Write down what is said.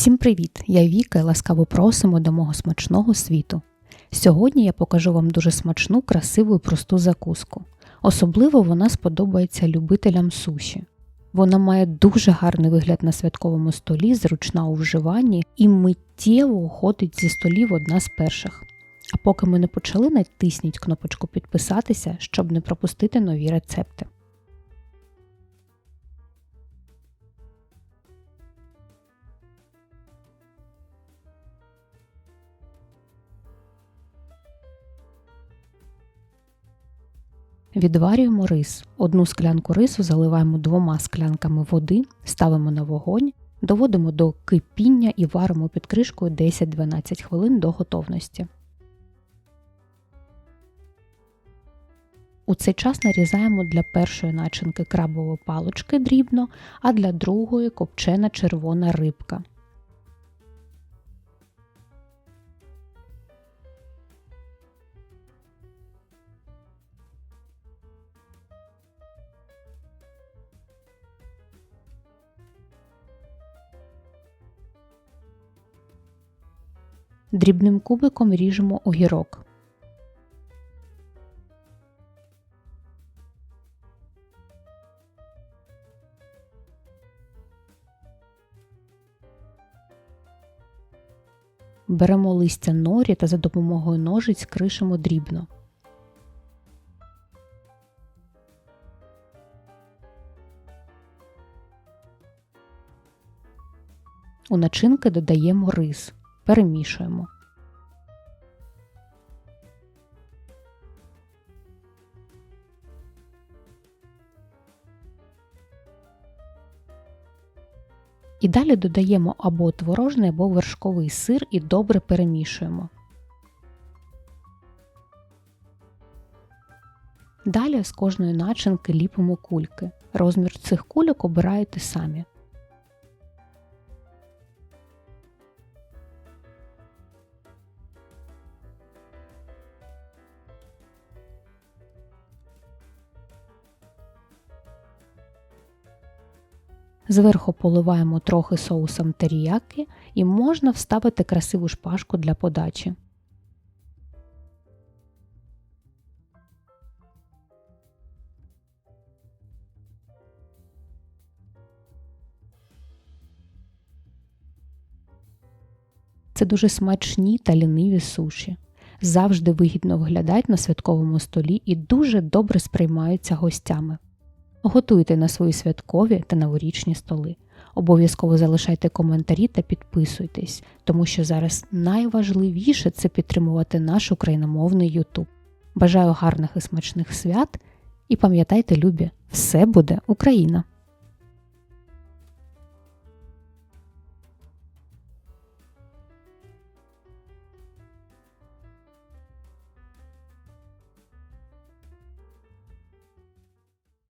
Всім привіт! Я Віка і ласкаво просимо до мого смачного світу. Сьогодні я покажу вам дуже смачну, красиву і просту закуску. Особливо вона сподобається любителям суші. Вона має дуже гарний вигляд на святковому столі, зручна у вживанні і миттєво уходить зі столів одна з перших. А поки ми не почали, натисніть кнопочку підписатися, щоб не пропустити нові рецепти. Відварюємо рис. Одну склянку рису заливаємо двома склянками води, ставимо на вогонь, доводимо до кипіння і варимо під кришкою 10-12 хвилин до готовності. У цей час нарізаємо для першої начинки крабові палочки дрібно, а для другої копчена червона рибка. Дрібним кубиком ріжемо огірок. Беремо листя норі та за допомогою ножиць кришимо дрібно. У начинки додаємо рис перемішуємо. І далі додаємо або творожний, або вершковий сир і добре перемішуємо. Далі з кожної начинки ліпимо кульки. Розмір цих кульок обираєте самі. Зверху поливаємо трохи соусом теріяки і можна вставити красиву шпажку для подачі. Це дуже смачні та ліниві суші. Завжди вигідно виглядають на святковому столі і дуже добре сприймаються гостями. Готуйте на свої святкові та новорічні столи. Обов'язково залишайте коментарі та підписуйтесь, тому що зараз найважливіше це підтримувати наш україномовний YouTube. Бажаю гарних і смачних свят і пам'ятайте, любі, все буде Україна!